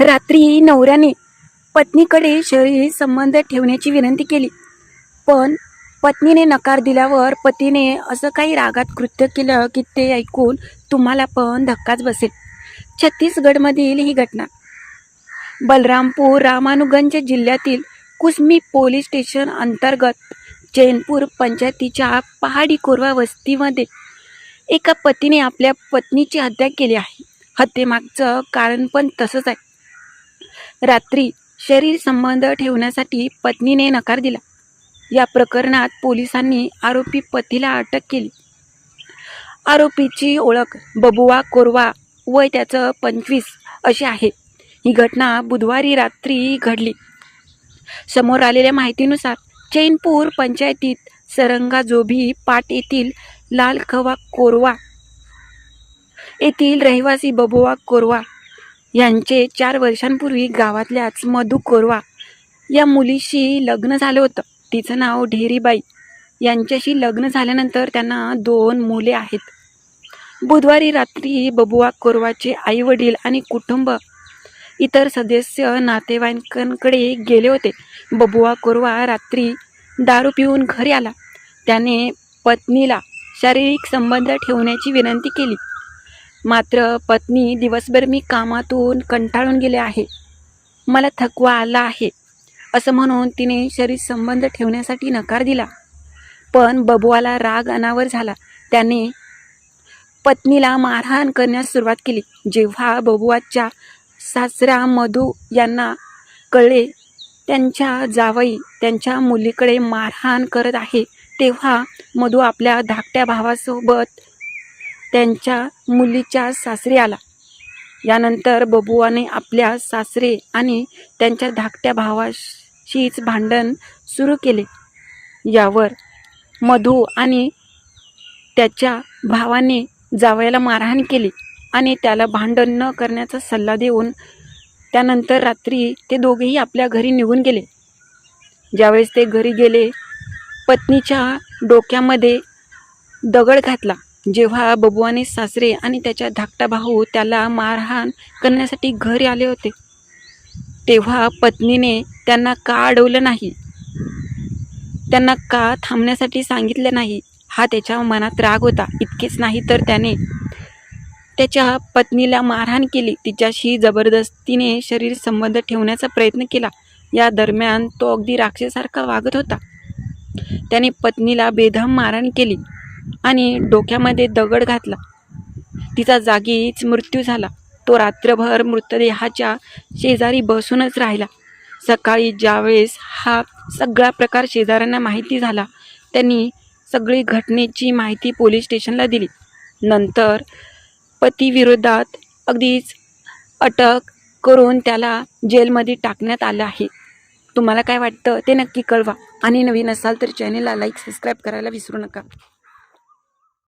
रात्री नवऱ्याने पत्नीकडे शरीर संबंध ठेवण्याची विनंती केली. पण पत्नीने नकार दिल्यावर पतीने असं काही रागात कृत्य केलं की ते ऐकून तुम्हाला पण धक्काच बसेल. छत्तीसगडमधील ही घटना. बलरामपूर रामानुगंज जिल्ह्यातील कुसमी पोलीस स्टेशन अंतर्गत जैनपूर पंचायतीच्या पहाडी कोरवा वस्तीमध्ये एका पतीने आपल्या पत्नीची हत्या केली आहे. हत्येमागचं कारण पण तसंच आहे. रात्री शरीर संबंध ठेवण्यासाठी पत्नीने नकार दिला. या प्रकरणात पोलिसांनी आरोपी पतीला अटक केली. आरोपीची ओळख बबुवा कोरवा वय त्याचं पंचवीस अशी आहे. ही घटना बुधवारी रात्री घडली. समोर आलेल्या माहितीनुसार चैनपूर पंचायतीत सरंगा जोभी पाट येथील लाल खवा कोरवा येथील रहिवासी बबुवा कोरवा यांचे चार वर्षांपूर्वी गावातल्याच मधू कोरवा या मुलीशी लग्न झालं होतं. तिचं नाव ढेरीबाई. यांच्याशी लग्न झाल्यानंतर त्यांना दोन मुले आहेत. बुधवारी रात्री बबुआ कोरवाचे आई वडील आणि कुटुंब इतर सदस्य नातेवाईकांकडे गेले होते. बबुआ कोरवा रात्री दारू पिऊन घरी आला. त्याने पत्नीला शारीरिक संबंध ठेवण्याची विनंती केली. मात्र पत्नी दिवसभर मी कामातून कंटाळून गेले आहे. मला थकवा आला आहे. असं म्हणून तिने शरीर संबंध ठेवण्यासाठी नकार दिला. पण बबुआला राग अनावर झाला. त्याने पत्नीला मारहाण करण्यास सुरुवात केली. जेव्हा बबुआच्या सासरा मधू यांना कळले त्यांच्या जावई त्यांच्या मुलीकडे मारहाण करत आहे तेव्हा मधू आपल्या धाकट्या भावासोबत त्यांच्या मुलीच्या सासरी आला. यानंतर बबुआने आपल्या सासरे आणि त्यांच्या धाकट्या भावाशीच भांडण सुरू केले. यावर मधू आणि त्याच्या भावाने जावयाला मारहाण केली आणि त्याला भांडण न करण्याचा सल्ला देऊन त्यानंतर रात्री ते दोघेही आपल्या घरी निघून गेले. ज्यावेळेस ते घरी गेले पत्नीच्या डोक्यामध्ये दगड घातला. जेव्हा बबुआने सासरे आणि त्याच्या धाकटा भाऊ त्याला मारहाण करण्यासाठी घरी आले होते तेव्हा पत्नीने त्यांना का अडवलं नाही? त्यांना का थांबण्यासाठी सांगितलं नाही? हा त्याच्या मनात राग होता. इतकेच नाही तर त्याने त्याच्या पत्नीला मारहाण केली. तिच्याशी जबरदस्तीने शरीर संबंध ठेवण्याचा प्रयत्न केला. या दरम्यान तो अगदी राक्षसारखा वागत होता. त्याने पत्नीला बेधम मारहाण केली. आणि डोक्यामध्ये दगड घातला. तिचा जागीच मृत्यू झाला. तो रात्रभर मृतदेहाच्या शेजारी बसूनच राहिला. सकाळी ज्यावेळेस हा सगळा प्रकार शेजाऱ्यांना माहिती झाला त्यांनी सगळी घटनेची माहिती पोलीस स्टेशनला दिली. नंतर पतीविरोधात अगदीच अटक करून त्याला जेलमध्ये टाकण्यात आलं आहे. तुम्हाला काय वाटतं ते नक्की कळवा. आणि नवीन असाल तर चॅनेलला लाईक सबस्क्राईब करायला विसरू नका.